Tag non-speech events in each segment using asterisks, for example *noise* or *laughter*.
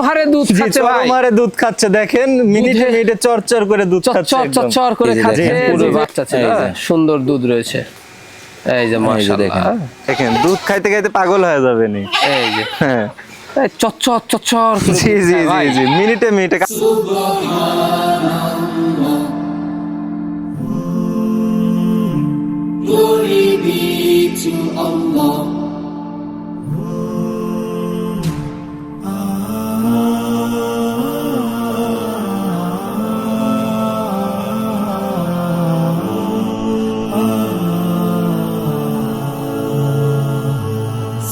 হারে দুধ খাচ্ছে ভাই। চরম হারে দুধ খাচ্ছে দেখেন মিনিটে মিনিটে চরচর করে দুধ চর খাচ্ছে চর চর চর করে খাচ্ছে পুরো বাচ্চা ছিল হ্যাঁ, সুন্দর দুধ রয়েছে। এই যে মাশাআল্লাহ। দেখেন দেখেন দুধ খাইতে খাইতে পাগল হয়ে যাবে নি এই যে। হ্যাঁ। এই চচ্চর চচ্চর জি জি জি জি মিনিটে মিনিটে Glory be to Allah.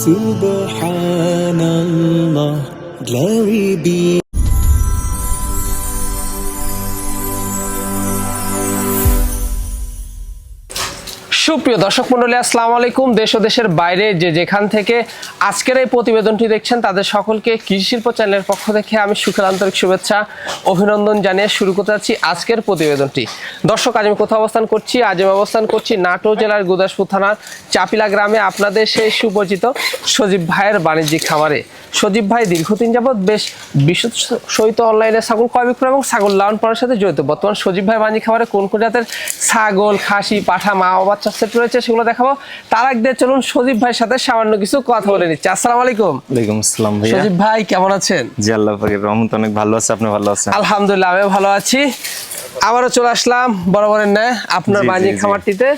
سبحان الله. Glory be সুপ্রিয় দর্শক মন্ডলী আসসালামু আলাইকুম। দেশ ও দেশের বাইরে যে যেখান থেকে আজকের এই প্রতিবেদনটি দেখছেন, তাদের সকলকে কৃষি শিল্প চ্যানেলের পক্ষ থেকে আমি সুখের আন্তরিক শুভেচ্ছা, অভিনন্দন জানিয়ে শুরু করতে যাচ্ছি আজকের প্রতিবেদনটি। দর্শক, আজ আমি কোথাও অবস্থান করছি? আজ আমি অবস্থান করছি নাটোর জেলার গুদাসপুর থানার চাপিলা গ্রামে আপনাদের সেই সুপরিচিত সজীব ভাইয়ের বাণিজ্যিক খামারে। সজীব ভাই, দীর্ঘদিন যাবৎ বেশ বিশুদ্ধ সহিত অনলাইনে ছাগল ক্রয় বিক্রয় এবং ছাগল লালন পালনের সাথে জড়িত। বর্তমান সজীব ভাই বাণিজ্যিক খামারে কোন কোন জাতের ছাগল, খাসি, পাঠা, মা বাচ্চা সেট রয়েছে সেগুলো দেখাবো। তার আগে চলুন সজীব ভাইয়ের সাথে সামান্য কিছু কথা বলে নিচ্ছি। আসসালাম আলাইকুম। ওয়ালাইকুম আসসালাম ভাইয়া। সজীব ভাই কেমন আছেন? জি আল্লাহ পাকের রহমত অনেক ভালো আছে আপনি ভালো আছেন? আলহামদুলিল্লাহ আমি ভালো আছি। আবারও চলে আসলাম বরাবরের ন্যায় আপনার জি। খামারটিতে।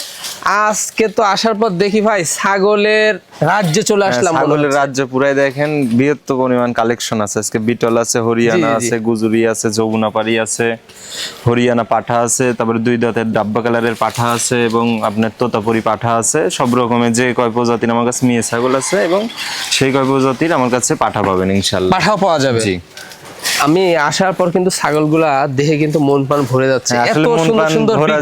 আজকে তো আসার পর দেখি ভাই ছাগলের রাজ্যে চলে হ্যাঁ, আসলাম ছাগলের। রাজ্য পুরাই দেখেন বৃহত্তর পরিমাণ কালেকশন আছে। আজকে বিটল আছে হরিয়ানা। আছে গুজুরি আছে যমুনাপাড়ি আছে হরিয়ানা পাঠা আছে তারপরে দুই দাঁতের ডাব্বা কালারের পাঠা আছে এবং আপনার তোতাপুরি পাঠা আছে। সব রকমের যে কয় প্রজাতির আমার কাছে মেয়ে ছাগল আছে এবং সেই কয় প্রজাতির আমার কাছে পাঠা পাবেন ইনশাল্লাহ পাঠাও পাওয়া যাবে। জি। আমি আসার পর কিন্তু ছাগলগুলা দেখে কিন্তু মন প্রাণ ভরে যাচ্ছে। হ্যাঁ, এত আসলে মন সুন্দর সুন্দর ভরা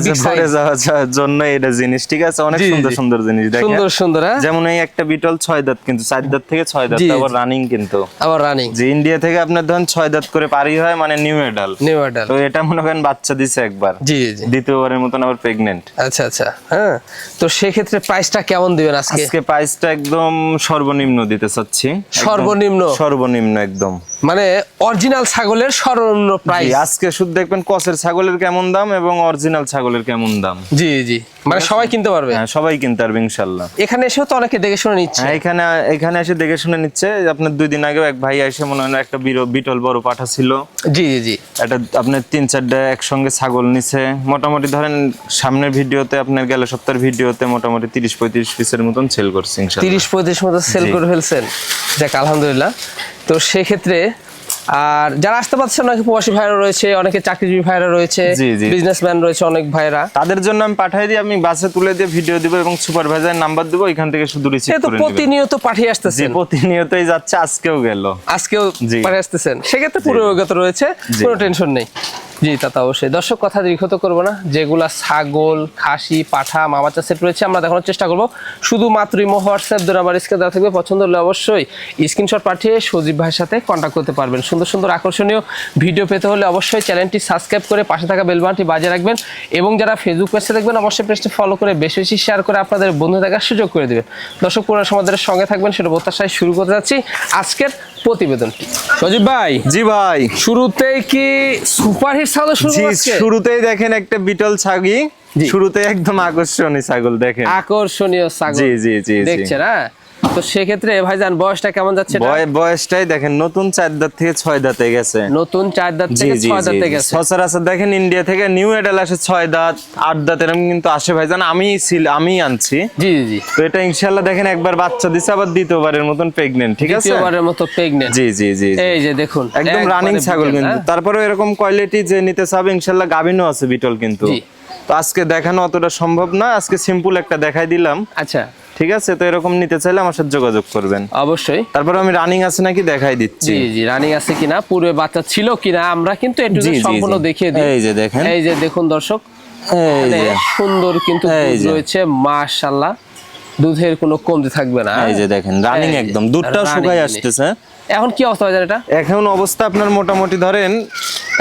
যাওয়ার জন্য এটা জিনিস ঠিক আছে? অনেক সুন্দর সুন্দর জিনিস দেখেন। সুন্দর সুন্দর হ্যাঁ? যেমন এই একটা বিটল ছয় দাঁত কিন্তু চার দাঁত থেকে ছয় দাঁত আবার রানিং কিন্তু। আবার রানিং যে ইন্ডিয়া থেকে আপনার ধরেন ছয় দাঁত করে পারি হয় মানে নিউ এডাল নিউ অর্ডার তো এটা মনে করেন বাচ্চা দিছে একবার। জি জি। দ্বিতীয়বারের মতন আবার প্রেগনেন্ট আচ্ছা আচ্ছা হ্যাঁ? তো সেক্ষেত্রে প্রাইসটা কেমন দিবেন আজকে? আজকে প্রাইসটা একদম সর্বনিম্ন দিতে চাচ্ছি। সর্বনিম্ন? সর্বনিম্ন একদম। মানে অরিজিনাল ছাগলের সর্বনিম্ন প্রাইস আজকে শুধু দেখবেন কসের ছাগলের কেমন দাম এবং অরিজিনাল ছাগলের কেমন দাম। জি জি। মানে সবাই কিনতে পারবে? হ্যাঁ সবাই কিনতে পারবে ইনশাল্লাহ। এখানে এসেও তো অনেকে দেখে শুনে নিচ্ছে। হ্যাঁ এখানে এখানে এসে দেখে শুনে নিচ্ছে। আপনার দুই দিন আগেও এক ভাই এসে মনে হয় একটা বিরো- বিটল বড় পাঠা ছিল। জি জি জি। এটা আপনার তিন চারটা একসঙ্গে ছাগল নিছে। মোটামুটি ধরেন সামনের ভিডিওতে আপনার গেল সপ্তাহের ভিডিওতে মোটামুটি তিরিশ পঁয়ত্রিশ পিসের মতন সেল করছে তিরিশ পঁয়ত্রিশ মতো সেল করে ফেলছেন। যাক আলহামদুলিল্লাহ। তো সেক্ষেত্রে আর যারা আসতে পারছে অনেক প্রবাসী ভাইরা রয়েছে অনেকে চাকরিজীবী ভাইরা রয়েছে। বিজনেসম্যান রয়েছে অনেক ভাইরা। তাদের জন্য আমি পাঠিয়ে দিই আমি বাসে তুলে দিয়ে ভিডিও দিব এবং সুপারভাইজার নাম্বার দিব এখান থেকে শুধু রিসিভ করে নেবেন। প্রতিনিয়ত পাঠিয়ে জি আসতেছেন। প্রতিনিয়তই যাচ্ছে আজকেও গেল। আজকেও পাঠিয়ে আসতেছেন। সেক্ষেত্রে পুরো অভিজ্ঞতা রয়েছে। কোনো টেনশন নেই। জি, তা তো অবশ্যই। দর্শক, কথা দীর্ঘত করব না। যেগুলা ছাগল, খাসি, পাঠা, মামাচা সেট রয়েছে, আমরা দেখানোর চেষ্টা করব। শুধুমাত্র ইমো হোয়াটসঅ্যাপ দু নাম্বার স্ক্রিনে দেওয়া থাকবে। পছন্দ হলে অবশ্যই স্ক্রিনশট পাঠিয়ে সজীব ভাইয়ের সাথে কন্ট্যাক্ট করতে পারবেন। সুন্দর সুন্দর, আকর্ষণীয় ভিডিও পেতে হলে অবশ্যই চ্যানেলটি সাবস্ক্রাইব করে পাশে থাকা বেলবানটি বাজিয়ে রাখবেন এবং যারা ফেসবুক পেজে দেখবেন, অবশ্যই পেজটি ফলো করে বেশি বেশি শেয়ার করে আপনাদের বন্ধু দেখার সুযোগ করে দেবেন। দর্শক পুরো সমাজের সঙ্গে থাকবেন, সেটা প্রত্যাশায় শুরু করতে যাচ্ছি। আজকের প্রতিবেদনটি সজীব ভাই জি ভাই। শুরুতেই কি সুপারহিট ছাগল শুরু শুরুতেই দেখেন একটা বিটল ছাগি। শুরুতে একদম আকর্ষণীয় ছাগল দেখেন। আকর্ষণীয় ছাগল। জি, জি, জি, জি। দেখছেন হ্যাঁ? তো সেক্ষেত্রে ভাইজান বয়সটা কেমন যাচ্ছে বয়সটাই দেখেন নতুন চার দাঁত থেকে ছয় দাঁতে গেছে। নতুন চার দাঁত থেকে ছয় দাঁতে গেছে। সচরাচর দেখেন ইন্ডিয়া থেকে নিউ এডাল আসে ছয় দাঁত আট দাঁত এরকম কিন্তু আসে ভাইজান। আমি ছিল আমি আনছি। জি জি তো এটা ইনশাল্লাহ দেখেন একবার বাচ্চা দিছে আবার দ্বিতীয়বারের মতন প্রেগনেন্ট ঠিক আছে? দ্বিতীয়বারের মতো প্রেগনেন্ট জি জি জি। এই যে দেখুন একদম রানিং ছাগল কিন্তু। হ্যাঁ? তারপরে এরকম কোয়ালিটি যে নিতে চাবে ইনশাল্লাহ গাভিনও আছে বিটল কিন্তু। তো আজকে দেখানো অতটা সম্ভব না আজকে সিম্পল একটা দেখাই দিলাম। আচ্ছা। ঠিক আছে? তো এরকম নিতে চাইলে আমার সাথে যোগাযোগ করবেন। অবশ্যই। তারপরে আমি রানিং আছে নাকি দেখাই দিচ্ছি। জি জি রানিং আছে কিনা পূর্বে বাচ্চা ছিল কিনা আমরা কিন্তু একটু সম্পূর্ণ দেখিয়ে দিই। এই যে দেখেন। এই যে দেখুন দর্শক সুন্দর কিন্তু। রয়েছে মাশাআল্লাহ। দুধের কোনো কমতি থাকবে না। এই যে দেখেন রানিং একদম। দুধটাও শুকায় আসতেছে। এখন কি অবস্থা বাজার এটা? এখন অবস্থা আপনার মোটামুটি ধরেন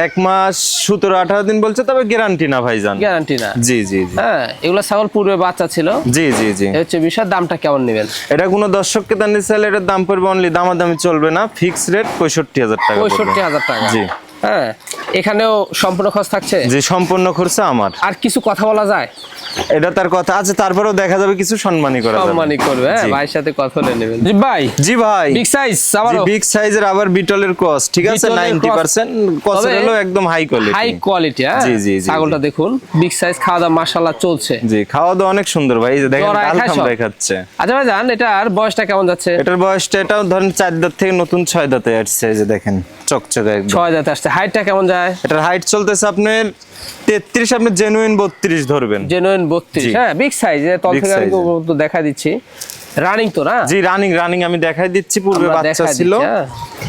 এক মাস সতেরো আঠারো দিন বলছে তবে গ্যারান্টি না ভাইজান। গ্যারান্টি না। জি জি হ্যাঁ এগুলো ছাগল পূর্বে বাচ্চা ছিল। জি জি জি। হচ্ছে বিষয় দামটা কেমন নেবেন? এটা কোনো দর্শককে দান চাইলে এটার দাম পড়বে অনলি দামাদামি চলবে না ফিক্স রেট পঁয়ষট্টি হাজার টাকা পঁয়ষট্টি হাজার টাকা। জি। হ্যাঁ এখানেও সম্পূর্ণ খরচ থাকছে? জি সম্পূর্ণ খরচা আমার। আর কিছু কথা বলা যায়? এটা তার কথা আছে তারপরেও দেখা যাবে কিছু সম্মানই করা যাবে। সম্মানই করবে হ্যাঁ ভাইয়ের সাথে কথা বলে নেবেন। জি ভাই। জি ভাই। বিগ সাইজ আবারও। বিগ সাইজের আবার বিটলের কস ঠিক আছে? বিটলের নাইনটি cross। পার্সেন্ট কস তবে হলো একদম হাই কোয়ালিটি হাই কোয়ালিটি হ্যাঁ? জি, জি, জি, ছাগলটা দেখুন বিগ সাইজ খাওয়া দাওয়া মাশাআল্লাহ চলছে। জি খাওয়া দাওয়া অনেক সুন্দর ভাই। এই যে দেখেন ডাল? খাচ্ছে আচ্ছা ভাই জান এটার বয়সটা কেমন যাচ্ছে? এটার বয়সটা এটাও ধরেন চার দাঁত থেকে নতুন ছয় দাঁতে আসছে এই যে দেখেন। চকচকে একদম। ছয় যাতে আসছে। হাইটটা কেমন যায়? এটার হাইট চলতেছে আপনার তেত্রিশ আপনি জেনুইন বত্রিশ ধরবেন। জেনুইন বত্রিশ জি। হ্যাঁ বিগ সাইজ তল থেকে আমি তো দেখা দিচ্ছি। রানিং তো না? জি রানিং রানিং আমি দেখাই দিচ্ছি পূর্বে বাচ্চা ছিল। হ্যাঁ।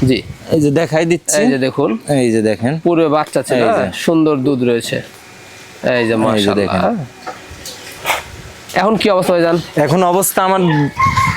জি এই যে দেখাই দিচ্ছি। এই যে দেখুন। এই যে দেখেন। পূর্বে বাচ্চা ছিল। হ্যাঁ, সুন্দর দুধ রয়েছে। এই যে মাশাআল্লাহ দেখেন। হ্যাঁ। এখন কি অবস্থা ভাই জান এখন অবস্থা আমার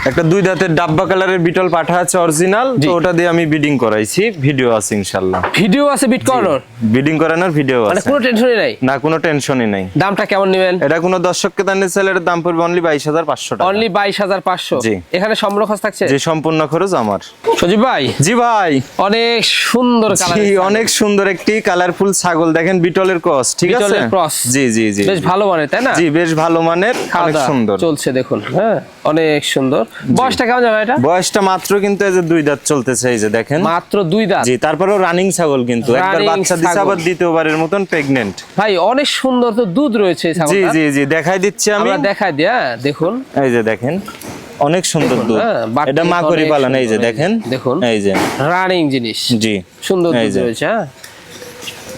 একটা দুই দাঁতের ডাব্বা কালারের বিটল পাঠা আছে অরিজিনাল তো ওটা দিয়ে আমি বিডিং করাইছি। ভিডিও আছে ইনশাল্লাহ ভিডিও আছে বিট করানোর? বিডিং করানোর ভিডিও মানে আছে। কোনো টেনশনই নাই? না কোনো টেনশনই নাই। দামটা কেমন নেবেন? এটা কোনো দর্শককে দানের সেলের দাম পড়বে অনলি বাইশ হাজার পাঁচশো টাকা। অনলি বাইশ হাজার পাঁচশো? জি। এখানে সম্পূর্ণ খরচ থাকছে? যে সম্পূর্ণ খরচ আমার। সজীব ভাই? জি ভাই। অনেক সুন্দর কালার জি অনেক সুন্দর একটি কালারফুল ছাগল। দেখেন বিটলের ক্রস ঠিক আছে? বিটলের cross। জি জি জি বেশ ভালো মানের তাই না? জি বেশ ভালো মানের অনেক সুন্দর। চলছে দেখুন হ্যাঁ? অনেক সুন্দর। বয়সটা কেমন যাবে এটা? বয়সটা মাত্র কিন্তু এই যে দুই দাঁত চলতেছে এই যে দেখেন। মাত্র দুই দাঁত? জি তারপরেও রানিং ছাগল কিন্তু। একবার বাচ্চা দিছে আবার দ্বিতীয়বারের মতন প্রেগনেন্ট ভাই অনেক সুন্দর তো দুধ রয়েছে এই জি জি জি দেখাই দিচ্ছি আমি। আমরা দেখাই দিই হ্যাঁ দেখুন। এই যে দেখেন অনেক সুন্দর দুধ। হ্যাঁ, এটা মা করি পালন এই যে দেখেন। দেখুন। এই যে। রানিং জিনিস। জি। সুন্দর দুধ। রয়েছে হ্যাঁ।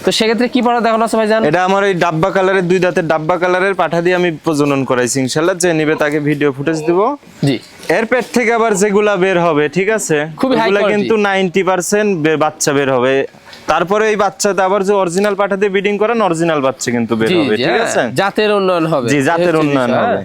তো সেক্ষেত্রে কি পড়া দেখানো আছে ভাই জান এটা আমার ওই ডাব্বা কালারের দুই দাঁতের ডাব্বা কালারের পাঠা দিয়ে আমি প্রজনন করাইছি ইনশাল্লাহ। যে নিবে তাকে ভিডিও ফুটেজ দিব। জি। এর পেট থেকে আবার যেগুলা বের হবে ঠিক আছে? খুবই কিন্তু নাইনটি পার্সেন্ট বাচ্চা বের হবে। তারপরে এই বাচ্চাতে আবার যে অরিজিনাল পাঠা দিয়ে বিডিং করেন অরিজিনাল বাচ্চা কিন্তু বের হবে ঠিক হ্যাঁ, আছে? জাতের উন্নয়ন হবে। জি, জাতের উন্নয়ন হবে।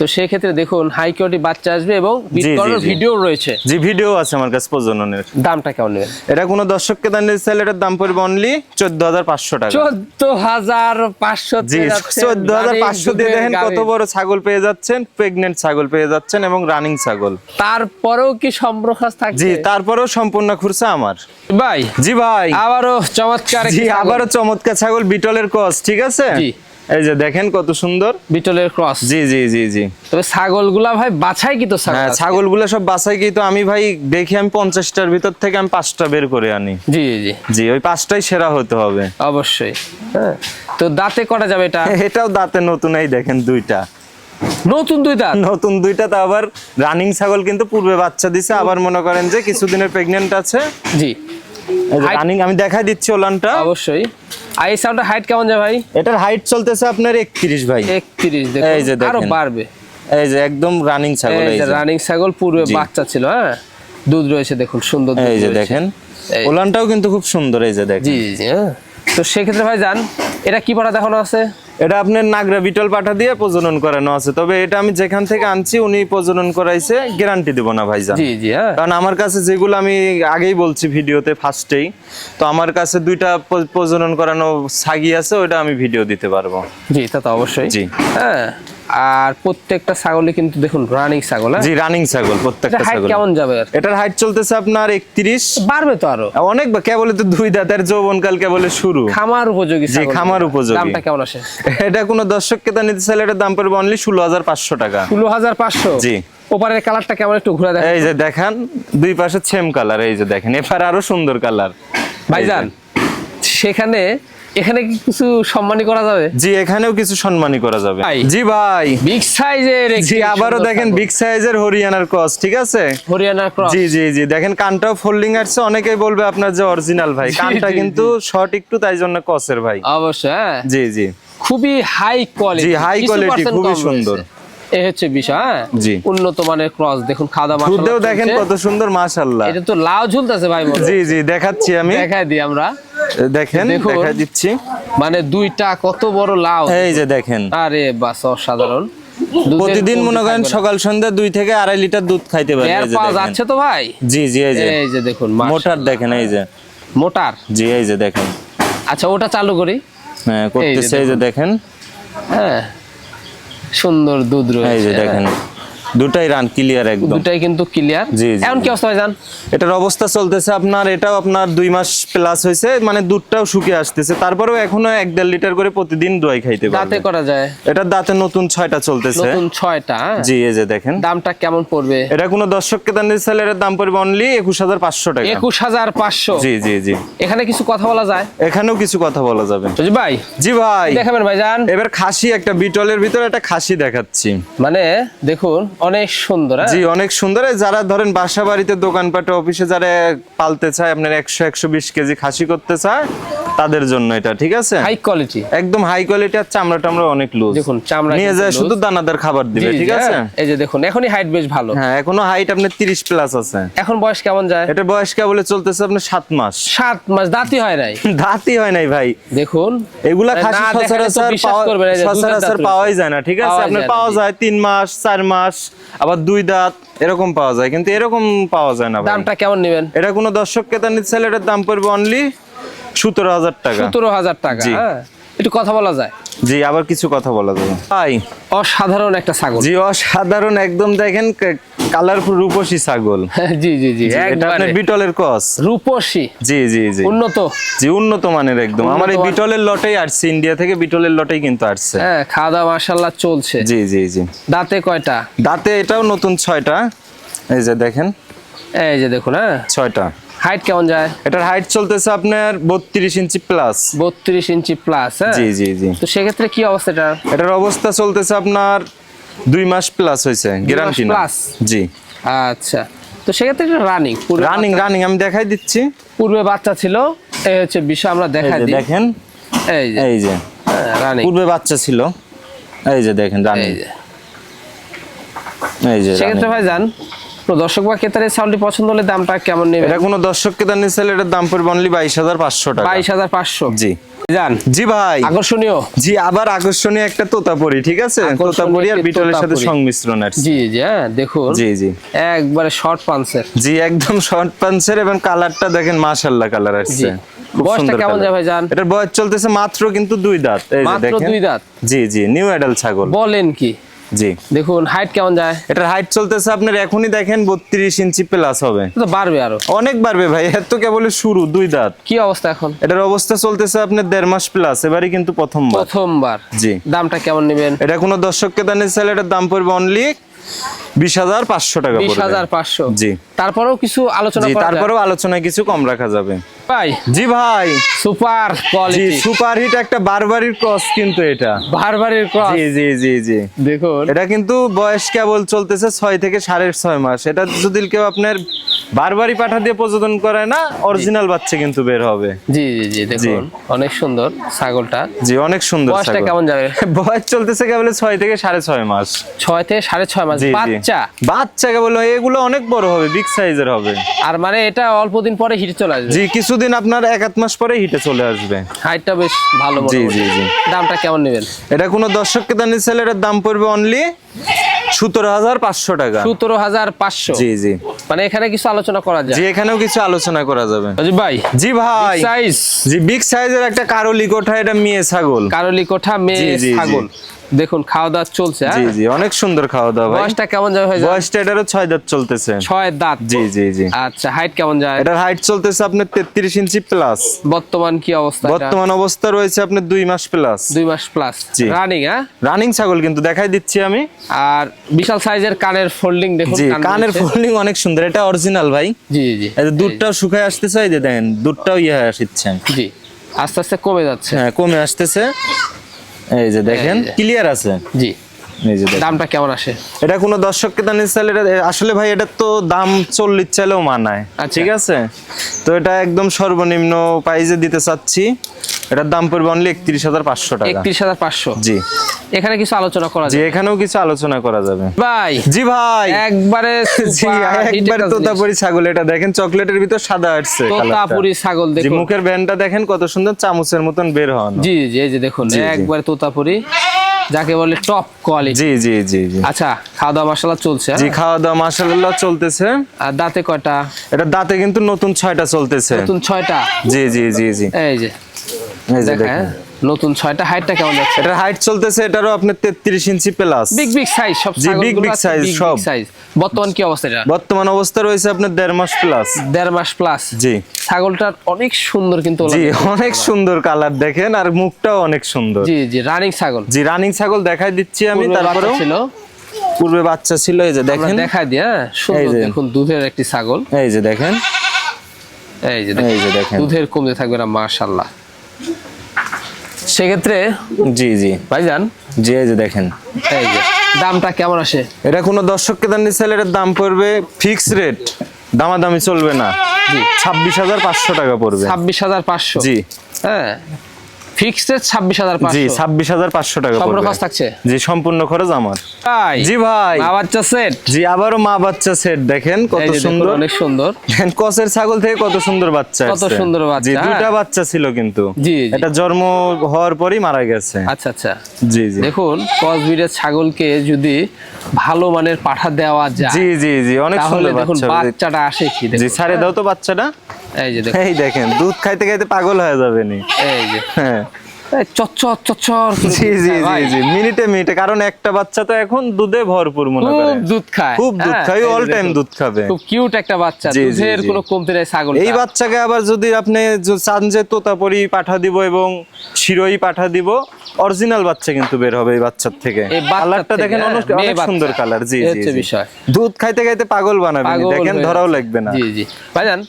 তো সেক্ষেত্রে দেখুন হাই কোয়ালিটি বাচ্চা আসবে এবং জি। ভিডিও রয়েছে। জি ভিডিও আছে আমার কাছে প্রজননের। দামটা কেমন নেবেন? এটা কোনো দর্শককে দানের চাইলে এটার দাম পড়বে অনলি চোদ্দ হাজার পাঁচশো টাকা। চোদ্দ হাজার পাঁচশো জি চোদ্দ হাজার পাঁচশো দিয়ে দেখেন কত বড় ছাগল পেয়ে যাচ্ছেন প্রেগনেন্ট ছাগল পেয়ে যাচ্ছেন এবং রানিং ছাগল। তারপরেও কি সম্প্রকাশ জি তারপরেও সম্পূর্ণ খুরসা আমার। ভাই জি ভাই। আবারও চমৎকার জি আবারও চমৎকার ছাগল বিটলের কস ঠিক আছে? জি। এই যে দেখেন কত সুন্দর। বিটলের ক্রস। জি জি জি জি। তবে ছাগলগুলা ভাই বাছাই কি তো ছাগল হ্যাঁ ছাগলগুলো সব বাসায় গিয়ে তো আমি ভাই দেখি আমি পঞ্চাশটার ভিতর থেকে আমি পাঁচটা বের করে আনি। জি জি জি। ওই পাঁচটাই সেরা হতে হবে। অবশ্যই। হ্যাঁ। তো দাঁতে করা যাবে এটা? *laughs* এটাও দাঁতে নতুন এই দেখেন দুইটা। নতুন দুই দাঁত? নতুন দুইটা তো আবার রানিং ছাগল কিন্তু পূর্বে বাচ্চা দিছে আবার মনে করেন যে কিছুদিনের প্রেগনেন্ট আছে। জি। রানিং আমি দেখাই দিচ্ছি ওলানটা। অবশ্যই। সাউন্ডের হাইট কেমন যায় ভাই? এটার হাইট চলতেছে আপনার একত্রিশ ভাই। একত্রিশ এই যে আরও বাড়বে। এই যে একদম রানিং ছাগল এই যে রানিং ছাগল পূর্বে বাচ্চা ছিল হ্যাঁ? দুধ রয়েছে দেখুন সুন্দর এই যে দেখেন। ওলানটাও কিন্তু খুব সুন্দর এই যে দেখেন। জি জি জি, হ্যাঁ? তো সেক্ষেত্রে ভাই জান এটা কি পাড়া দেখানো আছে? এটা আপনার নাগরা বিটল পাঠা দিয়ে প্রজনন করানো আছে। তবে এটা আমি যেখান থেকে আনছি উনি প্রজনন করাইছে গ্যারান্টি দিব না ভাইজান। জি জি হ্যাঁ। কারণ আমার কাছে যেগুলো আমি আগেই বলছি ভিডিওতে ফার্স্টেই তো আমার কাছে দুইটা প্রজনন করানো ছাগি আছে ওটা আমি ভিডিও দিতে পারব। জি তা তো অবশ্যই। জি। হ্যাঁ। আর প্রত্যেকটা ছাগলই কিন্তু দেখুন রানিং ছাগল হ্যাঁ? জি রানিং ছাগল প্রত্যেকটা হাইট ছাগল। কেমন যাবে এটার হাইট চলতেছে আপনার একত্রিশ। বাড়বে তো আরও। অনেক বা- কেবলে তো দুই দাঁতের যৌবনকাল কেবলে শুরু। খামার উপযোগী জি, খামার উপযোগী। দামটা কেমন আসে? এটা কোনো দর্শককে তা নিতে চাইলে এটার দাম পড়বে অনলি ষোলো হাজার পাঁচশো টাকা। ষোলো হাজার পাঁচশো? জি। ওপারের কালারটা কেমন একটু ঘুরে দেখ এই যে দেখেন দুই পাশে সেম কালার এই যে দেখেন। এবার আরও সুন্দর কালার ভাইজান সেখানে এখানে কি কিছু সম্মানী করা যাবে? জি এখানেও কিছু সম্মানী করা যাবে। জি ভাই। বিগ সাইজের জি আবারও দেখেন বিগ সাইজের হরিয়ানার ক্রস ঠিক আছে? হরিয়ানার ক্রস জি জি জি দেখেন কানটাও ফোল্ডিং আসছে অনেকেই বলবে আপনার যে অরিজিনাল ভাই। কানটা কিন্তু শর্ট একটু তাই জন্য ক্রসের ভাই। অবশ্যই হ্যাঁ। জি জি। খুবই হাই কোয়ালিটি জি, হাই কোয়ালিটি খুবই সুন্দর। এই হচ্ছে বিষয় হ্যাঁ? জি। উন্নত মানের ক্রস দেখুন খাওয়া মাশাআল্লাহ দেখেন কত সুন্দর মাশাল্লাহ এটা তো লাউ ঝুলতেছে ভাই জি জি দেখাচ্ছি আমি। দেখাই দিই আমরা। দেখেন দেখা দিচ্ছি। মানে দুইটা কত বড় লাউ। এই যে দেখেন। আরে বাস অসাধারণ। প্রতিদিন মনে করেন সকাল সন্ধ্যা দুই থেকে আড়াই লিটার দুধ খাইতে পারে। যাচ্ছে তো ভাই? জি জি এই যে। এই যে দেখুন মোটার দেখেন এই যে। মোটার? জি এই যে দেখেন। আচ্ছা ওটা চালু করি। হ্যাঁ করতেছে এই যে দেখেন। হ্যাঁ। সুন্দর দুধ এই রয়েছে। যে দেখেন দুটাই রান ক্লিয়ার একদম। দুটাই কিন্তু ক্লিয়ার জি, এখন কি অবস্থা ভাইজান? এটার অবস্থা চলতেছে আপনার এটাও আপনার দুই মাস প্লাস হয়েছে মানে দুধটাও শুকিয়ে আসতেছে। তারপরেও এখনও এক দেড় লিটার করে প্রতিদিন দোয়াই খাইতে দাঁতে করা যায়। এটার দাঁতে নতুন ছয়টা চলতেছে। নতুন ছয়টা হ্যাঁ? জি এই যে দেখেন। দামটা কেমন পড়বে? এটা কোনো দর্শককে দান দিতে চাইলে এটার দাম পড়বে অনলি একুশ হাজার পাঁচশো টাকা। একুশ হাজার পাঁচশো? জি জি জি। এখানে কিছু কথা বলা যায়? এখানেও কিছু কথা বলা যাবে। বুঝলি ভাই। জি ভাই। দেখাবেন ভাইজান। এবার খাসি একটা বিটলের ভিতরে একটা খাসি দেখাচ্ছি। মানে দেখুন অনেক সুন্দর হ্যাঁ? জি অনেক সুন্দর। যারা ধরেন বাসা বাড়িতে দোকানপাটে অফিসে যারা পালতে চায় আপনার একশো একশো বিশ কেজি খাসি করতে চায় তাদের জন্য এটা ঠিক আছে? হাই কোয়ালিটি একদম হাই কোয়ালিটি আর চামড়া টামড়া অনেক লুজ দেখুন, চামড়া নিয়ে যায় শুধু দানাদার খাবার দিবে ঠিক আছে? এই যে দেখুন এখনই হাইট বেশ ভালো। হ্যাঁ এখনও হাইট আপনার তিরিশ প্লাস আছে। এখন বয়স কেমন যায়? এটা বয়স কেবলে চলতেছে আপনার সাত মাস। সাত মাস দাঁতই হয় নাই। *laughs* দাঁতই হয় নাই ভাই। দেখুন এগুলা খাসি সচরাচর পাওয়া- সচরাচর পাওয়াই যায় না ঠিক আছে? আপনার পাওয়া যায় তিন মাস চার মাস আবার দুই দাঁত এরকম পাওয়া যায় কিন্তু এরকম পাওয়া যায় না দামটা কেমন নেবেন? এটা কোনো দর্শক ক্রেতা নিচ্ছে এটার দাম পড়বে অনলি সতেরো হাজার টাকা। সতেরো হাজার টাকা। হ্যাঁ? একটু কথা বলা যায়। জি আবার কিছু কথা বলা যাবে ভাই। অসাধারণ একটা ছাগল। জি অসাধারণ একদম দেখেন কালারফুল রূপসী ছাগল। *laughs* জি জি জি এটা আপনার বিটলের কস রূপসী? জি জি জি। উন্নত? জি উন্নত মানের একদম। আমার এই বিটলের লটেই আসছে ইন্ডিয়া থেকে বিটলের লটেই কিন্তু আসছে। হ্যাঁ খাওয়া দাওয়া মাসাল্লাহ চলছে। জি জি জি। দাঁতে কয়টা? দাঁতে এটাও নতুন ছয়টা। এই যে দেখেন। এই যে দেখুন হ্যাঁ। ছয়টা। হাইট কেমন যায়? এটার হাইট চলতেছে আপনার বত্রিশ ইঞ্চি প্লাস বত্রিশ ইঞ্চি প্লাস হ্যাঁ? জি জি জি। তো সেক্ষেত্রে কি অবস্থা এটা এটার অবস্থা চলতেছে আপনার দুই মাস প্লাস হয়েছে গ্যারান্টি না। জি। আচ্ছা। তো সেক্ষেত্রে এটা রানিং রানিং রানিং আমি দেখাই দিচ্ছি। পূর্বে বাচ্চা ছিল এই হচ্ছে বিষয় আমরা দেখাই দিই। দেখেন এই যে। এই যে। রানিং পূর্বে বাচ্চা ছিল এই যে দেখেন রানিং এই যে। এই যে সেক্ষেত্রে ভাই যান দর্শক বা ক্রেতার এই সাউন্ডটি পছন্দ হলে দামটা কেমন নেবে এটা কোনো দর্শককে দান নিচ্ছিল এটার দাম পড়বে অনলি বাইশ হাজার পাঁচশো টাকা। বাইশ হাজার পাঁচশো। জি। জি ভাই। আকর্ষণীয়। জি আবার আকর্ষণীয় একটা তোতাপুরি ঠিক আছে? তোতাপুরি আর বিটলের সাথে সংমিশ্রণ আছে জি জি হ্যাঁ দেখুন। জি জি। একবারে শর্ট পান্সের জি একদম শর্ট পাঞ্চের এবং কালারটা দেখেন মাশাআল্লাহ কালার আসছে। বয়সটা কেমন যায় ভাইজান? এটার বয়স চলতেছে মাত্র কিন্তু দুই দাঁত। এই মাত্র দুই দাঁত? জি জি নিউ অ্যাডাল্ট ছাগল। বলেন কি? জি। দেখুন হাইট কেমন যায়? এটার হাইট চলতেছে আপনার এখনই দেখেন বত্রিশ ইঞ্চি প্লাস হবে। তো বাড়বে আরও। অনেক বাড়বে ভাই এর তো কেবল শুরু দুই দাঁত। কি অবস্থা এখন? এটার অবস্থা চলতেছে আপনার দেড় মাস প্লাস এবারে কিন্তু প্রথমবার। প্রথমবার। জি। দামটা কেমন নেবেন? এটা কোনো দর্শককে দানের চাইলে এটার দাম পড়বে অনলি বিশ হাজার পাঁচশো টাকা বিশ হাজার পাঁচশো। জি। তারপরেও কিছু আলোচনা তারপরেও আলোচনায় কিছু কম রাখা যাবে। ভাই জি ভাই। সুপার কোয়ালিটি সুপারহিট একটা বারবারির ক্রস কিন্তু এটা। বারবারের ক্রস জি জি জি জি। দেখুন। এটা কিন্তু বয়স কেবল চলতেছে ছয় থেকে সাড়ে ছয় মাস। এটা যদি কেউ আপনার বারবারই পাঠা দিয়ে প্রযোজন করে না অরিজিনাল বাচ্চা কিন্তু বের হবে। জি জি জি দেখুন। অনেক সুন্দর ছাগলটা। জি অনেক সুন্দর বয়সটা কেমন যাবে? *laughs* বয়স চলতেছে কেবল ছয় থেকে সাড়ে ছয় মাস। ছয় থেকে সাড়ে ছয় মাস। বাচ্চা? বাচ্চা কেবল এগুলো অনেক বড় হবে বিগ সাইজের হবে। আর মানে এটা অল্প দিন পরে হিট চলে আসবে। জি কিছুদিন আপনার এক আধ মাস পরে হিটে চলে আসবে। হাইটটা বেশ ভালো জি, জি, জি। দামটা কেমন নেবেন? এটা কোনো দর্শককে দানি সেলের দাম পড়বে অনলি সতেরো হাজার পাঁচশো টাকা। সতেরো হাজার পাঁচশো? জি জি। মানে এখানে কিছু আলোচনা করা যায়? জি এখানেও কিছু আলোচনা করা যাবে। জি ভাই জি ভাই। সাইজ জি বিগ সাইজের একটা কারলি কোঠা এটা মেয়ে ছাগল। কারলি কোঠা মেয়ে। ছাগল। দেখুন খাওয়া দাওয়া চলছে হ্যাঁ? জি জি অনেক সুন্দর খাওয়া দাওয়া ভাই। বয়সটা কেমন যাবে ভাই বয়সটা এটারও ছয় দাঁত চলতেছে। ছয় দাঁত। জি জি জি। আচ্ছা হাইট কেমন যায়? এটার হাইট চলতেছে আপনার তেত্রিশ ইঞ্চি প্লাস বর্তমান কি অবস্থা এটা? বর্তমান অবস্থা রয়েছে আপনার দুই মাস প্লাস দুই মাস প্লাস রানিং হ্যাঁ? রানিং ছাগল কিন্তু দেখাই দিচ্ছি আমি। আর বিশাল সাইজের কানের ফোল্ডিং দেখুন জি কানের ফোল্ডিং অনেক সুন্দর এটা অরিজিনাল ভাই। জি জি এই যে দুধটাও শুকায় আসতেছে এই যে দেখেন দুধটাও ইয়ে হয়ে আসছে। জি আস্তে আস্তে কমে যাচ্ছে। হ্যাঁ কমে আসতেছে। এই যে দেখেন ক্লিয়ার আছে? জি। দামটা কেমন আসে? এটা কোনো দর্শককে দানি নিচ্ছে এটা আসলে ভাই এটা তো দাম চল্লিশ চাইলেও মানায় আচ্ছা। ঠিক আছে? তো এটা একদম সর্বনিম্ন প্রাইজে দিতে চাচ্ছি। এটার দাম পড়বে অনলি একত্রিশ হাজার পাঁচশো টাকা। একত্রিশ হাজার পাঁচশো। জি। এখানে কিছু আলোচনা করা যায় এখানেও কিছু আলোচনা করা যাবে। ভাই জি ভাই। একবারে *laughs* জি একবার তোতাপুরি ছাগল এটা দেখেন চকলেটের ভিতর সাদা আসছে তোতাপুরি ছাগল দেখুন। মুখের ব্যান্ডটা দেখেন কত সুন্দর চামচের মতন বের হন জি জি এই যে দেখুন। একবারে তোতাপুরি যাকে বলে টপ কোয়ালিটি জি জি জি জি। আচ্ছা খাওয়া দাওয়া মশলা চলছে জি হ্যাঁ? খাওয়া দাওয়া মাসাল্লাহ চলতেছে। আর দাঁতে কয়টা? এটা দাঁতে কিন্তু নতুন ছয়টা চলতেছে। নতুন ছয়টা? জি জি জি জি। এই যে দেখেন। নতুন ছয়টা হাইটটা কেমন যাচ্ছে? এটার হাইট চলতেছে এটারও আপনার তেত্রিশ inch plus big big size সব জি, big, big size, সব। সাইজ বর্তমান কি অবস্থা এটা? বর্তমান অবস্থা রয়েছে আপনার দেড় মাস প্লাস দেড় মাস প্লাস জি। ছাগলটার অনেক সুন্দর কিন্তু জি অনেক সুন্দর কালার দেখেন আর মুখটাও অনেক সুন্দর। জি জি রানিং ছাগল। জি রানিং ছাগল দেখাই দিচ্ছি আমি তারপরেও বাচ্চা ছিল। পূর্বে বাচ্চা ছিল এই যে দেখেন। দেখাই দিই হ্যাঁ সুন্দর দেখুন দুধের একটি ছাগল। এই যে দেখেন। এই যে দেখেন। দুধের কমতে থাকবে না মাশাল্লাহ সেক্ষেত্রে জি জি। ভাইজান? জি জি যে দেখেন। এই যে দামটা কেমন আসে? এটা কোনো দর্শককে দান এটার দাম পড়বে ফিক্স রেট দামাদামি চলবে না। ছাব্বিশ হাজার পাঁচশো টাকা পড়বে। ছাব্বিশ হাজার পাঁচশো। জি। হ্যাঁ। ফিক্সড ছাব্বিশ জি পাঁচশো। ছাব্বিশ হাজার পাঁচশো টাকা সম্পূর্ণ খরচ থাকছে? জি সম্পূর্ণ খরচ আমার। ভাই জি ভাই। মা বাচ্চা সেট জি আবারও মা বাচ্চা সেট দেখেন কত সুন্দর। অনেক সুন্দর। দেখেন কসের ছাগল থেকে কত সুন্দর বাচ্চা কত সুন্দর বাচ্চা, জি হ্যাঁ। বাচ্চা ছিল কিন্তু। জি, জি। এটা জন্ম হওয়ার পরই মারা গেছে। আচ্ছা আচ্ছা। জি জি। দেখুন কসবিটের ছাগলকে যদি ভালো মানের পাঠা দেওয়া যায় জি জি জি অনেক সুন্দর বাচ্চা। বাচ্চাটা আসে কি? জি দেখুন ছাড়ে দাও তো বাচ্চাটা। এই যে দেখুন এই দেখেন দুধ খাইতে খাইতে পাগল হয়ে যাবে নি এই যে। হ্যাঁ। চচ্চর চচ্চর জি জি জি জি মিনিটে মিনিটে কারণ একটা বাচ্চা তো এখন দুধে ভরপুর মনে করে। দুধ খায়। খুব দুধ হ্যাঁ, খায় অল টাইম দুধ খাবে। খুব কিউট একটা বাচ্চা দুধের কোনো কমতি নেই ছাগল এই বাচ্চাকে আবার যদি আপনি চান যে তোতাপরি পাঠা দিব এবং শিরোই পাঠা দিব অরিজিনাল বাচ্চা কিন্তু বের হবে এই বাচ্চার থেকে। কালারটা দেখেন হ্যাঁ, অনেক সুন্দর কালার। জি জি বিষয়। দুধ খাইতে খাইতে পাগল বানাবে দেখেন ধরাও লাগবে না। জি জি। ভাইজান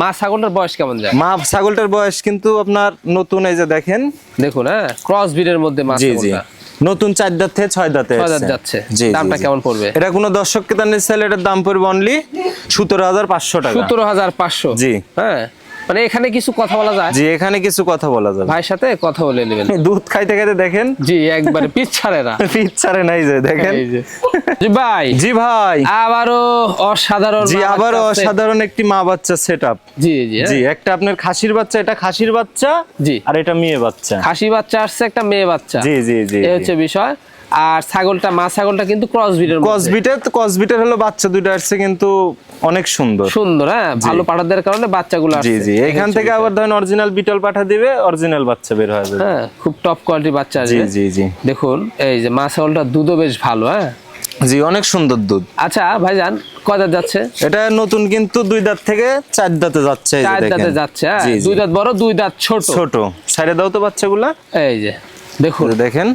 মা ছাগলটার বয়স কেমন যায়? মা ছাগলটার বয়স কিন্তু আপনার নতুন এই যে দেখেন। দেখুন হ্যাঁ? ক্রস ব্রিডের মধ্যে মা ছাগলটা। নতুন চার দাঁত থেকে ছয় দাঁতে। যাচ্ছে। দামটা কেমন পড়বে? এটা কোনো দর্শককে তার নিচ্ছেন এটার দাম পড়বে অনলি সতেরো হাজার পাঁচশো টাকা। সতেরো হাজার পাঁচশো। জি। হ্যাঁ? মানে এখানে কিছু কথা বলা যায়? জি এখানে কিছু কথা বলা যাবে ভাইয়ের সাথে কথা বলে নেবেন। দুধ খাইতে খাইতে দেখেন? জি একবারে পিছ ছাড়ে না। *laughs* পিচ ছাড়ে নাই যে দেখেন। জি ভাই। জি ভাই। আবারও অসাধারণ জি আবার। অসাধারণ একটি মা বাচ্চা সেট আপ জি জি হ্যাঁ। জি একটা আপনার খাসির বাচ্চা এটা খাসির বাচ্চা জি। আর এটা মেয়ে বাচ্চা। খাসি বাচ্চা আসছে একটা মেয়ে বাচ্চা। জি জি জি এই হচ্ছে বিষয়। আর ছাগলটা মা ছাগলটা কিন্তু ক্রস ব্রিডের কসবিটের কসবিটের হলো বাচ্চা দুটো আসছে কিন্তু অনেক সুন্দর। সুন্দর হ্যাঁ ভালো পাঠাদের কারণে বাচ্চাগুলো জি জি এখান থেকে আবার ধরেন অরিজিনাল বিটল পাঠা দিবে অরিজিনাল বাচ্চা বের হয়ে যাবে। হ্যাঁ খুব টপ কোয়ালিটির বাচ্চা আসবে জি জি দেখুন এই যে মা ছাগলটার দুধও বেশ ভালো হ্যাঁ। জি অনেক সুন্দর দুধ। আচ্ছা ভাইজান কয়টা যাচ্ছে? এটা নতুন কিন্তু দুই দাঁত থেকে চার দাঁতে যাচ্ছে চার দাঁতে যাচ্ছে হ্যাঁ। দুই দাঁত বড় দুই দাঁত ছোট। ছোট। সাইডে দাও তো বাচ্চাগুলা। এই যে দেখুন। দেখেন।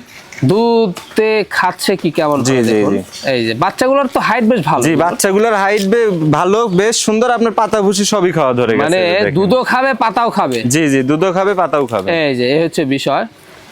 দুধতে খাচ্ছে কি কেমন জি, জি, জি। এই যে বাচ্চাগুলোর তো হাইট বেশ ভালো। জি বাচ্চাগুলোর হাইট ভালো বেশ সুন্দর আপনার পাতা ভুসি সবই খাওয়া ধরে গেছে মানে। দুধও খাবে পাতাও খাবে। জি জি দুধও খাবে পাতাও খাবে। এই যে এই হচ্ছে বিষয়।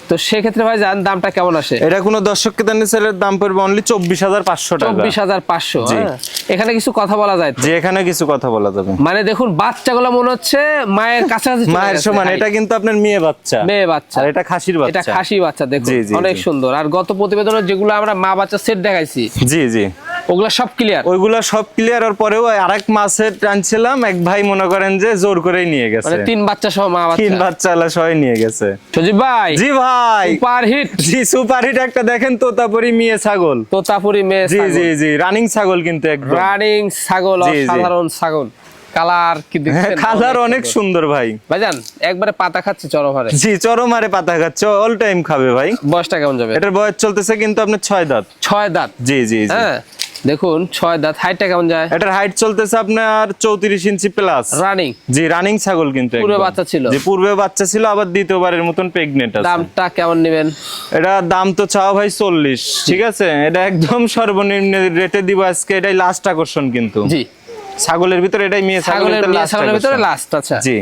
তো সেক্ষেত্রে ভাই জান দামটা কেমন আসে? এটা কোনো দর্শককে দেন সেলের দাম পড়বে অনলি চব্বিশ হাজার পাঁচশো টাকা। চব্বিশ হাজার পাঁচশো জি। হ্যাঁ। এখানে কিছু কথা বলা যায় যে এখানে কিছু কথা বলা যাবে। মানে দেখুন বাচ্চাগুলো মনে হচ্ছে মায়ের কাছাকাছি মায়ের সমান এটা কিন্তু আপনার মেয়ে বাচ্চা। মেয়ে বাচ্চা। আর এটা খাসির বাচ্চা। এটা খাসি বাচ্চা দেখুন। অনেক সুন্দর। আর গত প্রতিবেদনে যেগুলো আমরা মা বাচ্চা সেট দেখাইছি জি জি। ওগুলা সব ক্লিয়ার ওইগুলা সব ক্লিয়ার আর পরেও আরেক মাসে টানছিলাম এক ভাই মনে করেন যে জোর করেই নিয়ে গেছে। মানে তিন বাচ্চা সহ মা বাচ্চা? তিন বাচ্চা আলা সবাই নিয়ে গেছে। সজীব ভাই জি ভাই। Super hit. জি সুপারহিট একটা দেখেন তোতাপুরি মেয়ে ছাগল। তোতাপুরি মেয়ে জি জি জি রানিং ছাগল কিন্তু একদম। রানিং ছাগল জি। ছাগল। কালার কি দেখছেন? কালার অনেক সুন্দর। ভাই। ভাইজান একবারে পাতা খাচ্ছে চরমারে। জি চরমারে পাতা খাচ্ছে অল টাইম খাবে ভাই। বয়সটা কেমন যাবে? এটার বয়স চলতেছে কিন্তু আপনার ছয় দাঁত। ছয় দাঁত। জি জি জি। হ্যাঁ। দেখুন ছয় দাঁত। হাইটটা কেমন যায়? এটার হাইট চলতেছে আপনার চৌত্রিশ ইঞ্চি প্লাস রানিং জি রানিং ছাগল কিন্তু পূর্বে বাচ্চা ছিল। যে পূর্বে বাচ্চা ছিল আবার দ্বিতীয়বারের মতন প্রেগনেন্ট আছে। দামটা কেমন নেবেন? এটা দাম তো চাও ভাই চল্লিশ ঠিক আছে? এটা একদম সর্বনিম্ন রেটে দিব আজকে এটাই লাস্ট আকর্ষণ কিন্তু। জি। ছাগলের ভিতরে এটাই মেয়ে ছাগলের ছাগলের ভিতরে লাস্ট আচ্ছা। জি।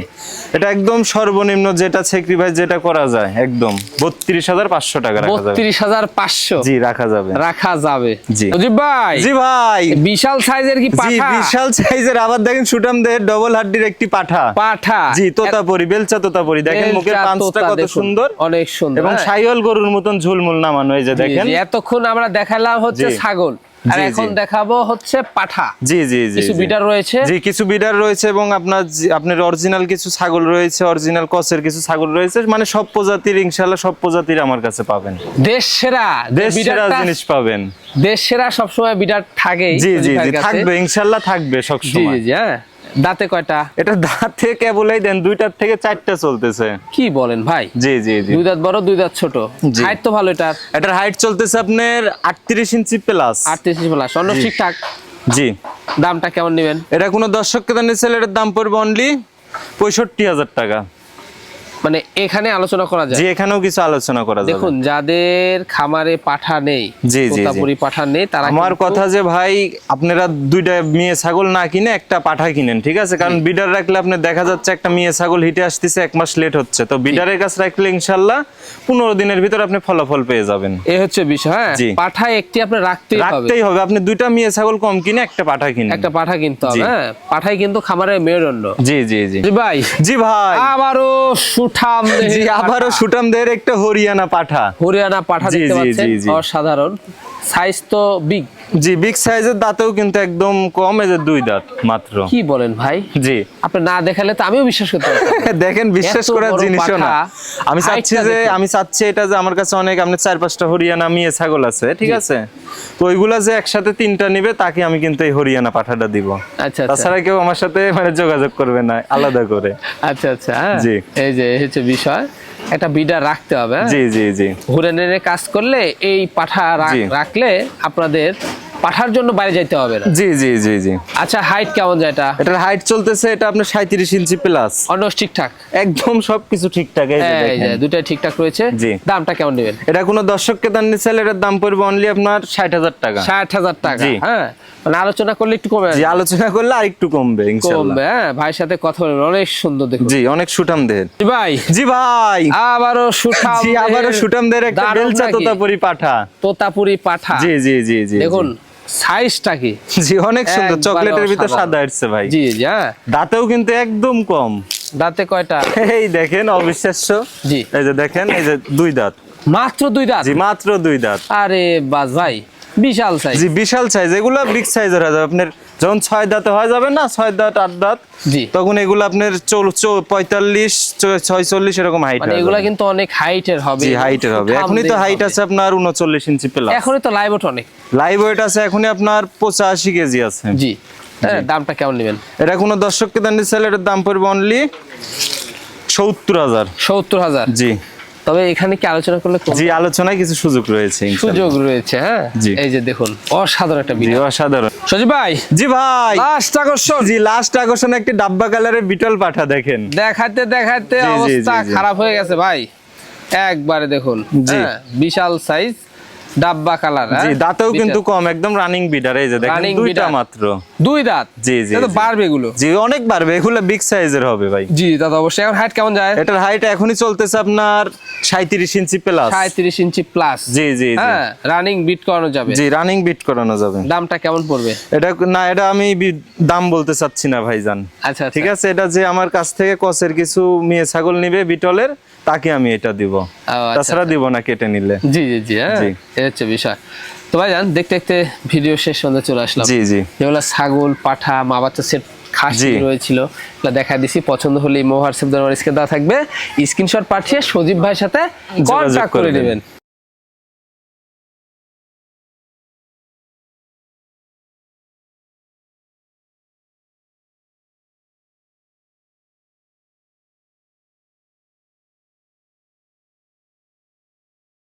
এটা একদম সর্বনিম্ন যেটা স্যাক্রিফাইস যেটা করা যায় একদম। বত্রিশ হাজার পাঁচশো টাকা রাখা যাবে। বত্রিশ হাজার পাঁচশো। জি রাখা যাবে। রাখা যাবে। জি। সজীব ভাই জি ভাই। বিশাল সাইজের কি পাঠা? জি বিশাল সাইজের। আবার দেখেন সুটাম দেহের ডবল হাড্ডির একটি পাঠা। পাঠা। জি তোতাপরি বেলচা তোতাপরি দেখেন মুখের পাঁচটা কত সুন্দর। অনেক সুন্দর। এবং হ্যাঁ। গরুর মতন ঝুলমুল নামানো এই যে দেখেন। এতক্ষণ আমরা দেখালাম হচ্ছে ছাগল। আর এখন দেখাবো হচ্ছে পাঠা। জি জি জি কিছু বিডার রয়েছে। জি কিছু বিডার রয়েছে এবং আপনার আপনার অরিজিনাল কিছু ছাগল রয়েছে অরিজিনাল কসের কিছু ছাগল রয়েছে মানে সব প্রজাতির ইনশাল্লাহ সব প্রজাতির আমার কাছে পাবেন। দেশ সেরা দেশ সেরা জিনিস পাবেন। দেশ সেরা সবসময় বিডার থাকে জি জি। থাকবে ইনশাল্লাহ থাকবে সবসময়। জি জি হ্যাঁ। দাঁতে কয়টা? এটা দাঁতে কেবলই দেন দুইটার থেকে চারটা চলতেছে। কি বলেন ভাই? জি জি জি। দুই দাঁত বড় দুই দাঁত ছোট। হাইট তো ভালো এটার। এটার হাইট চলতেছে আপনার আটত্রিশ ইঞ্চি প্লাস 38 ইঞ্চি প্লাস অন্য ঠিকঠাক? জি। দামটা কেমন নেবেন? এটা কোনো দর্শককে দান সেলের এটার দাম পড়বে অনলি পঁয়ষট্টি হাজার টাকা। মানে এখানে আলোচনা করা যায়। এখানেও কিছু আলোচনা করা যাবে। দেখুন যাদের খামারে পাঠা নেই জি, জি। পাঠা নেই তারা আমার কথা যে ভাই আপনারা দুইটা মেয়ে ছাগল না কিনে একটা পাঠা কিনেন ঠিক আছে? কারণ বিডার রাখলে আপনি দেখা যাচ্ছে একটা মেয়ে ছাগল হিটে আসতেছে এক মাস লেট হচ্ছে। তো বিডারের কাছে রাখলে ইনশাল্লাহ পনেরো দিনের ভিতর আপনি ফলাফল পেয়ে যাবেন। এ হচ্ছে বিষয় হ্যাঁ? পাঠা একটি আপনি রাখতেই হবে। রাখতেই হবে। আপনি দুইটা মেয়ে ছাগল কম কিনে একটা পাঠা কিনেন। একটা পাঠা কিনতে হবে হ্যাঁ? পাঠাই কিন্তু খামারের মেরুদণ্ড জি জি জি। জি ভাই। জি ভাই। আবারও সুঠাম জি আবারও। সুটাম একটা হরিয়ানা পাঠা হরিয়ানা পাঠা দেখতে পাচ্ছেন। অসাধারণ সাইজ তো বিগ জি বিগ সাইজের দাঁতেও কিন্তু একদম কম এই যে দুই দাঁত মাত্র। কি বলেন ভাই? জি। আপনি না দেখালে তো আমিও বিশ্বাস করতে *laughs* দেখেন বিশ্বাস করার জিনিসও না। আমি চাচ্ছি যে আমি চাচ্ছি এটা যে আমার কাছে অনেক আপনার চার পাঁচটা হরিয়ানা মেয়ে ছাগল আছে ঠিক আছে? তো ওইগুলা যে একসাথে তিনটা নিবে তাকে আমি কিন্তু এই হরিয়ানা পাঠাটা দিব। আচ্ছা আচ্ছা। তাছাড়া কেউ আমার সাথে মানে যোগাযোগ করবে না আলাদা করে। আচ্ছা আচ্ছা হ্যাঁ। জি। এই যে হচ্ছে বিষয়। একটা বিডা রাখতে হবে হ্যাঁ? জি জি জি হুরেনের কাজ করলে এই পাঠা রাখ- রাখলে আপনাদের পাঠার জন্য বাইরে যাইতে হবে না? জি জি জি জি। আচ্ছা হাইট কেমন যায় এটা? এটার হাইট চলতেছে এটা আপনার সাঁত্রিশ ইঞ্চি প্লাস অন্য ঠিকঠাক? একদম সবকিছু ঠিকঠাক এই যে হ্যাঁ, দেখেন। ঠিকঠাক রয়েছে। জি। দামটা কেমন নেবেন? এটা কোনো দর্শককে দান নিচ্ছিল এটার দাম পড়বে অনলি আপনার ষাট হাজার টাকা। ষাট হাজার টাকা হ্যাঁ? মানে আলোচনা করলে একটু কমবে জি আলোচনা করলে আর একটু কমবে ইনশাআল্লাহ কমবে হ্যাঁ ভাইয়ের সাথে কথা বলবেন অনেক সুন্দর দেখুন। জি অনেক সুঠাম দেহের জি ভাই। জি ভাই। আবারও সুঠাম জি আবারও সুঠাম দেহের একটা বেলচা তোতাপুরি পাঠা। তোতাপুরি পাঠা। জি জি জি জি। দেখুন সাইজটা কি? জি। অনেক সুন্দর। চকলেটের ভিতর সাদা আসছে ভাই। জি জি হ্যাঁ। দাঁতেও কিন্তু একদম কম। দাঁতে কয়টা? এই দেখেন অবিশ্বাস্য। জি। এই যে দেখেন এই যে দুই দাঁত। মাত্র দুই দাঁত? জি মাত্র দুই দাঁত। আরে বাস ভাই বিশাল সাইজ জি বিশাল সাইজ এগুলো বিগ সাইজের যাবে আপনার যখন ছয় দাঁতে হয়ে যাবে না ছয় দাঁত আট দাঁত তখন এগুলো আপনার পঁয়তাল্লিশ ছয়চল্লিশ এরকম হাইট মানে এগুলা কিন্তু অনেক হাইটের হবে। হাইটের হবে। এখনই তো হাইট আছে আপনার উনচল্লিশ ইঞ্চি প্লাস এখনই তো লাইভ ওট অনেক। লাইভ ওয়েট আছে এখনই আপনার পঁচাশি কেজি আছে। জি। হ্যাঁ, দামটা কেমন নেবেন? এটা কোনো দর্শককে দেন দিচ্ছিল এটার দাম পড়বে অনলি সত্তর হাজার। সত্তর হাজার। জি। তবে এখানে কি আলোচনা করলে জি আলোচনায় কিছু সুযোগ রয়েছে সুযোগ রয়েছে হ্যাঁ? এই যে দেখুন অসাধারণ একটা ভিডিও অসাধারণ। সজীব ভাই! জি ভাই! লাস্ট আকর্ষণ! জি লাস্ট আকর্ষণ একটি ডাব্বা কালারের বিটল পাঠা দেখেন। দেখাতে দেখাতে অবস্থা। খারাপ হয়ে গেছে ভাই। একবারে দেখুন জি। হ্যাঁ, বিশাল সাইজ ডাব্বা কালার জি দাঁতেও কিন্তু কম একদম রানিং বিডার এই যে দেখেন দুইটা মাত্র। দুই দাঁত? জি, জি, এটা বাড়বে এগুলো। জি অনেক বাড়বে এগুলো বিগ সাইজের হবে ভাই। জি দাদা অবশ্যই। এখন হাইট কেমন যায়? এটার হাইট এখনই চলতেছে আপনার সাঁত্রিশ ইঞ্চি প্লাস সাঁত্রিশ ইঞ্চি প্লাস জি জি হ্যাঁ রানিং বিট করানো যাবে। জি রানিং বিট করানো যাবে। দামটা কেমন পড়বে? এটা না এটা আমি দাম বলতে চাচ্ছি না ভাইজান। আচ্ছা। ঠিক আছে এটা যে আমার কাছ থেকে কসের কিছু মেয়ে ছাগল নিবে বিটলের তাকে আমি এটা দিব। আচ্ছা, তাছাড়া দিব না কেটে নিলে। জি জি জি হ্যাঁ। এই হচ্ছে বিষয়। তো ভাই জান দেখতে দেখতে ভিডিও শেষ পর্যন্ত চলে আসলাম। জি জি। যেগুলো ছাগল পাঠা মা বাচ্চা সেট খাসি। রয়েছিল এটা দেখা দিছি। পছন্দ হলে ইমো হোয়াটসঅ্যাপ দেওয়ার স্ক্রিন দেওয়া থাকবে। স্ক্রিনশট পাঠিয়ে সজীব ভাইয়ের সাথে কন্ট্যাক্ট করে। নেবেন।